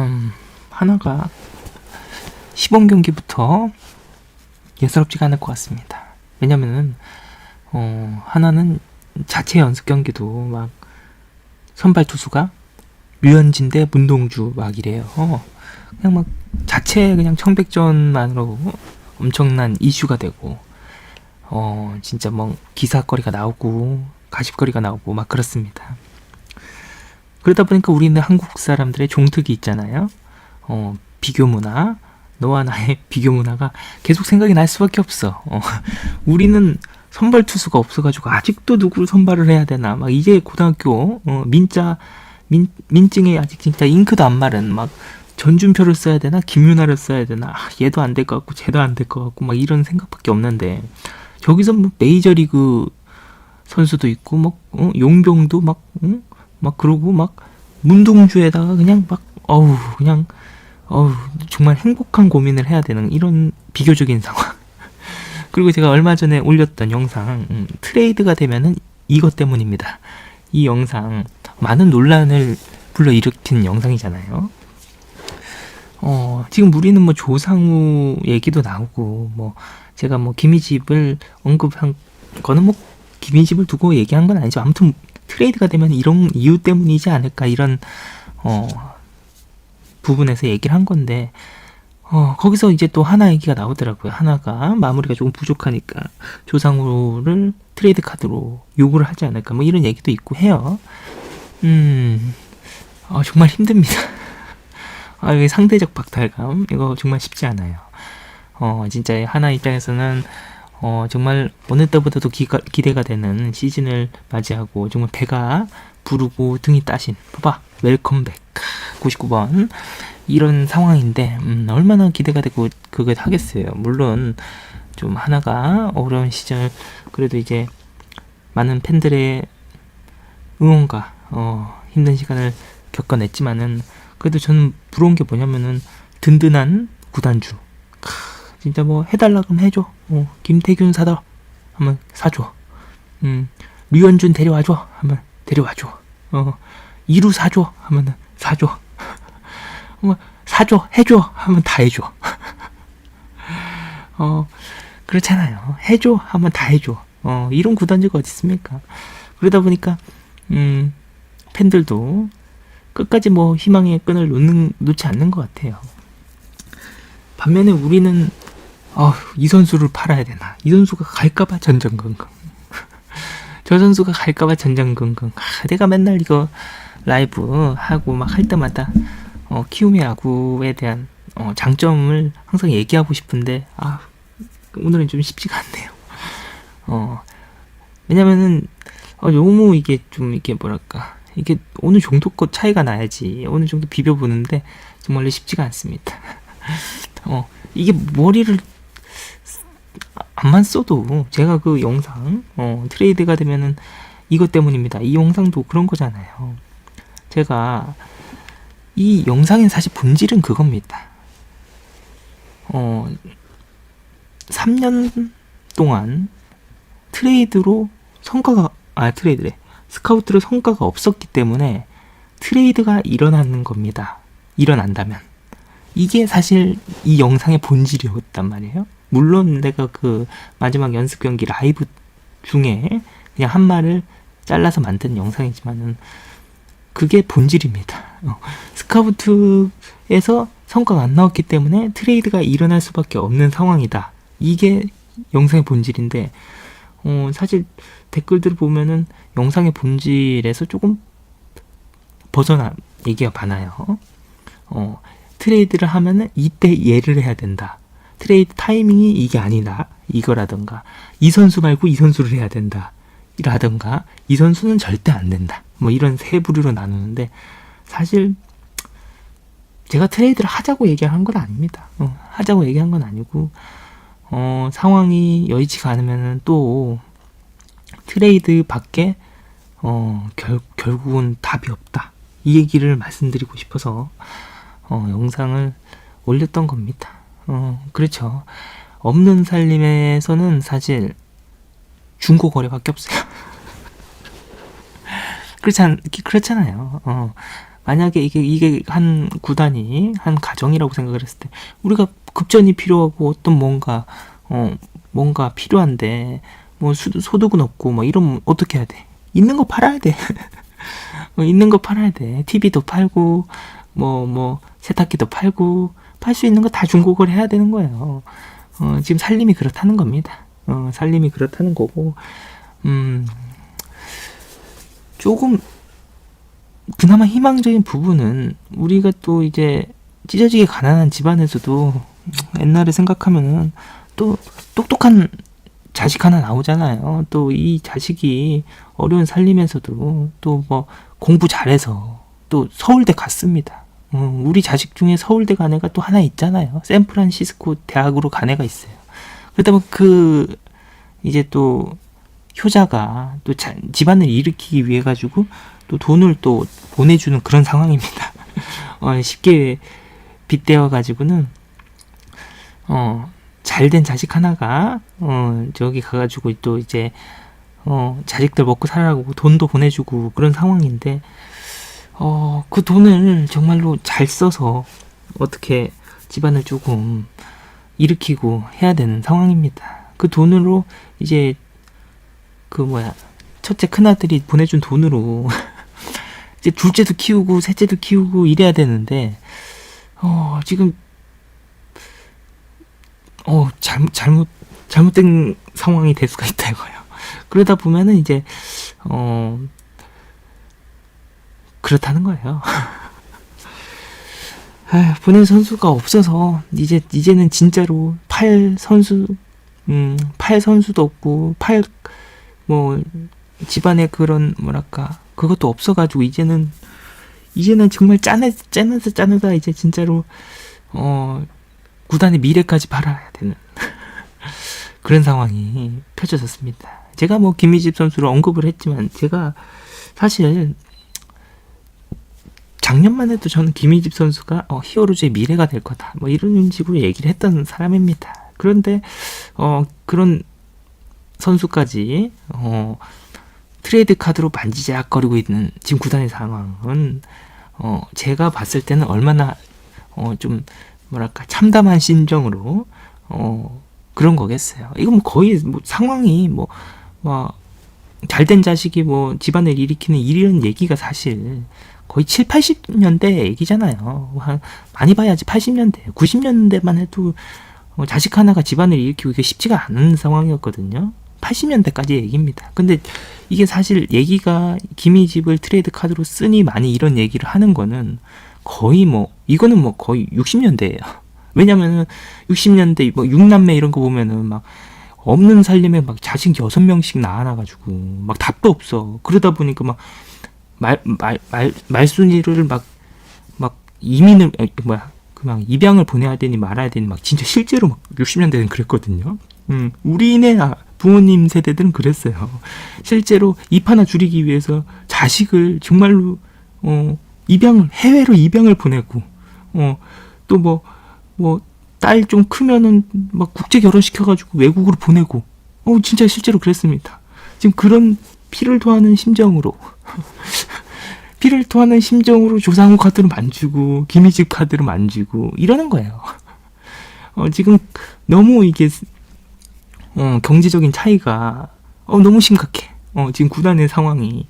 음, 하나가 시범 경기부터 예사롭지가 않을 것 같습니다. 왜냐면은 어, 하나는 자체 연습 경기도 막 선발 투수가 류현진 대 문동주 막 이래요. 어, 그냥 막 자체 그냥 청백전만으로 엄청난 이슈가 되고 어 진짜 뭐 기사거리가 나오고 가십거리가 나오고 막 그렇습니다. 그러다 보니까 우리는 한국 사람들의 종특이 있잖아요. 어 비교 문화 너와 나의 비교 문화가 계속 생각이 날 수밖에 없어. 어, 우리는 선발 투수가 없어가지고 아직도 누구를 선발을 해야 되나 막 이제 고등학교 어, 민자 민 민증에 아직 진짜 잉크도 안 마른 막 전준표를 써야 되나 김윤아를 써야 되나 아, 얘도 안 될 것 같고 쟤도 안 될 것 같고 막 이런 생각밖에 없는데 저기서 뭐 메이저리그 선수도 있고 막 어, 용병도 막 응? 막 그러고 막 문동주에다가 그냥 막 어우 그냥 어우 정말 행복한 고민을 해야 되는 이런 비교적인 상황. 그리고 제가 얼마 전에 올렸던 영상 음, 트레이드가 되면은 이것 때문입니다. 이 영상 많은 논란을 불러일으킨 영상이잖아요. 어, 지금 우리는 뭐 조상우 얘기도 나오고 뭐 제가 뭐 김희집을 언급한 거는 뭐 김희집을 두고 얘기한 건 아니죠. 아무튼 트레이드가 되면 이런 이유 때문이지 않을까 이런 어 부분에서 얘기를 한 건데 어 거기서 이제 또 하나 얘기가 나오더라고요. 하나가 마무리가 조금 부족하니까 조상우를 트레이드 카드로 요구를 하지 않을까 뭐 이런 얘기도 있고 해요. 음 어, 정말 힘듭니다. 아, 이게 상대적 박탈감 이거 정말 쉽지 않아요. 어 진짜 하나 입장에서는 어 정말 어느 때보다도 기가, 기대가 되는 시즌을 맞이하고 정말 배가 부르고 등이 따신 봐봐 웰컴백 99번 이런 상황인데 음, 얼마나 기대가 되고 그걸 하겠어요. 물론 좀 하나가 어려운 시절 그래도 이제 많은 팬들의 응원과 어, 힘든 시간을 겪어냈지만은 그래도 저는 부러운 게 뭐냐면은 든든한 구단주. 크, 진짜 뭐 해달라 그러면 해줘. 어, 김태균 사다 하면 사줘. 음, 류현준 데려와줘 하면 데려와줘. 어, 이루 사줘 하면은 사줘. 뭐 사줘 해줘 하면 다 해줘. 어 그렇잖아요. 해줘 하면 다 해줘. 어 이런 구단주가 어디 있습니까? 그러다 보니까 음 팬들도 끝까지 뭐 희망의 끈을 놓는, 놓지 않는 것 같아요. 반면에 우리는 어, 이 선수를 팔아야 되나? 이 선수가 갈까봐 전전긍긍. 저 선수가 갈까봐 전전긍긍. 아, 내가 맨날 이거 라이브 하고 막 할 때마다 어, 키움의 야구에 대한 어, 장점을 항상 얘기하고 싶은데 아 오늘은 좀 쉽지가 않네요. 어 왜냐면은 어, 너무 이게 좀 이게 뭐랄까 이게 어느 정도껏 차이가 나야지 어느 정도 비벼보는데 정말로 쉽지가 않습니다. 어 이게 머리를 안만 써도 제가 그 영상 어, 트레이드가 되면은 이것 때문입니다. 이 영상도 그런 거잖아요. 제가 이 영상의 사실 본질은 그겁니다. 어 3년 동안 트레이드로 성과가 아 트레이드래 스카우트로 성과가 없었기 때문에 트레이드가 일어나는 겁니다. 일어난다면 이게 사실 이 영상의 본질이었단 말이에요. 물론 내가 그 마지막 연습 경기 라이브 중에 그냥 한 말을 잘라서 만든 영상이지만은 그게 본질입니다. 어, 스카우트에서 성과가 안 나왔기 때문에 트레이드가 일어날 수밖에 없는 상황이다. 이게 영상의 본질인데 어, 사실 댓글들을 보면은 영상의 본질에서 조금 벗어난 얘기가 많아요. 어, 트레이드를 하면은 이때 얘를 해야 된다. 트레이드 타이밍이 이게 아니다. 이거라던가 이 선수 말고 이 선수를 해야 된다. 라던가 이 선수는 절대 안 된다. 뭐 이런 세 부류로 나누는데 사실 제가 트레이드를 하자고 얘기한 건 아닙니다. 어, 하자고 얘기한 건 아니고 어, 상황이 여의치가 않으면은 또 트레이드 밖에 어, 결, 결국은 답이 없다. 이 얘기를 말씀드리고 싶어서 어, 영상을 올렸던 겁니다. 어, 그렇죠. 없는 살림에서는 사실 중고 거래밖에 없어요. 그렇지 않, 그렇잖아요. 어, 만약에 이게 이게 한 구단이 한 가정이라고 생각을 했을 때 우리가 급전이 필요하고 어떤 뭔가 어 뭔가 필요한데 뭐 수, 소득은 없고 뭐 이러면 어떻게 해야 돼? 있는 거 팔아야 돼. 어, 있는 거 팔아야 돼. TV도 팔고 뭐뭐 세탁기도 팔고 팔 수 있는 거 다 중고거래 해야 되는 거예요. 어, 지금 살림이 그렇다는 겁니다. 어, 살림이 그렇다는 거고 음 조금 그나마 희망적인 부분은 우리가 또 이제 찢어지게 가난한 집안에서도 옛날에 생각하면은 또 똑똑한 자식 하나 나오잖아요. 또 이 자식이 어려운 살림에서도 또 뭐 공부 잘해서 또 서울대 갔습니다. 어, 우리 자식 중에 서울대 간 애가 또 하나 있잖아요. 샌프란시스코 대학으로 간 애가 있어요. 그러다 보면 그 이제 또 효자가 또 자- 집안을 일으키기 위해 가지고 또 돈을 또 보내주는 그런 상황입니다. 어, 쉽게 빗대어 가지고는 어 잘된 자식 하나가 어 저기 가가지고 또 이제 어 자식들 먹고 살라고 돈도 보내주고 그런 상황인데 어 그 돈을 정말로 잘 써서 어떻게 집안을 조금 일으키고 해야 되는 상황입니다. 그 돈으로 이제 그 뭐야 첫째 큰아들이 보내준 돈으로 이제 둘째도 키우고 셋째도 키우고 이래야 되는데 어 지금 어 잘못 잘못 잘못된 상황이 될 수가 있다 이거예요. 그러다 보면은 이제 어 그렇다는 거예요. 아, 보낸 선수가 없어서 이제 이제는 진짜로 팔 선수 음, 팔 선수도 없고 팔 뭐 집안에 그런 뭐랄까 그것도 없어가지고 이제는 이제는 정말 짠해 짠해서 짠하다 이제 진짜로 어 구단의 미래까지 바라야 되는 그런 상황이 펼쳐졌습니다. 제가 뭐 김희집 선수를 언급을 했지만 제가 사실 작년만 해도 저는 김희집 선수가 어, 히어로즈의 미래가 될 거다. 뭐 이런 식으로 얘기를 했던 사람입니다. 그런데 어, 그런 선수까지 어, 트레이드 카드로 만지작거리고 있는 지금 구단의 상황은 어, 제가 봤을 때는 얼마나 어, 좀 뭐랄까 참담한 심정으로 어, 그런 거겠어요. 이거 뭐 거의 뭐 상황이 뭐, 뭐 잘된 자식이 뭐 집안을 일으키는 이런 얘기가 사실 거의 7, 80년대 얘기잖아요. 한, 많이 봐야지 80년대, 90년대만 해도 어, 자식 하나가 집안을 일으키고 이게 쉽지가 않은 상황이었거든요. 80년대까지 얘기입니다. 근데 이게 사실 얘기가 김희집을 트레이드 카드로 쓰니 많이 이런 얘기를 하는 거는 거의 뭐 이거는 뭐 거의 60년대예요. 왜냐면은 60년대 뭐 6남매 이런 거 보면은 막 없는 살림에 막 자식 여섯 명씩 낳아놔 가지고 막 답도 없어. 그러다 보니까 막 말 말 말 말순이를 막 막 이민을 아니, 뭐야 그 막 입양을 보내야 되니 말아야 되니 막 진짜 실제로 막 60년대는 그랬거든요. 음 우리네 아, 부모님 세대들은 그랬어요. 실제로 입 하나 줄이기 위해서 자식을 정말로 어 입양을 해외로 입양을 보내고 어 또 뭐 뭐 딸 좀 크면은 막 국제 결혼 시켜가지고 외국으로 보내고 어 진짜 실제로 그랬습니다. 지금 그런 피를 토하는 심정으로 피를 토하는 심정으로 조상우 카드를 만지고 김희집 카드를 만지고 이러는 거예요. 어 지금 너무 이게 어 경제적인 차이가 어 너무 심각해. 어 지금 구단의 상황이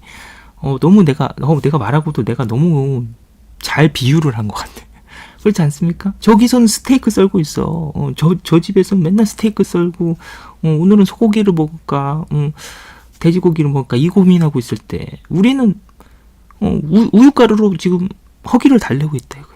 어 너무 내가 어 내가 말하고도 내가 너무 잘 비유를 한 것 같아. 그렇지 않습니까? 저기서는 스테이크 썰고 있어. 어, 저, 저 집에서는 맨날 스테이크 썰고, 어, 오늘은 소고기를 먹을까, 음, 돼지고기를 먹을까, 이 고민하고 있을 때, 우리는, 어, 우, 우유가루로 지금 허기를 달래고 이거야.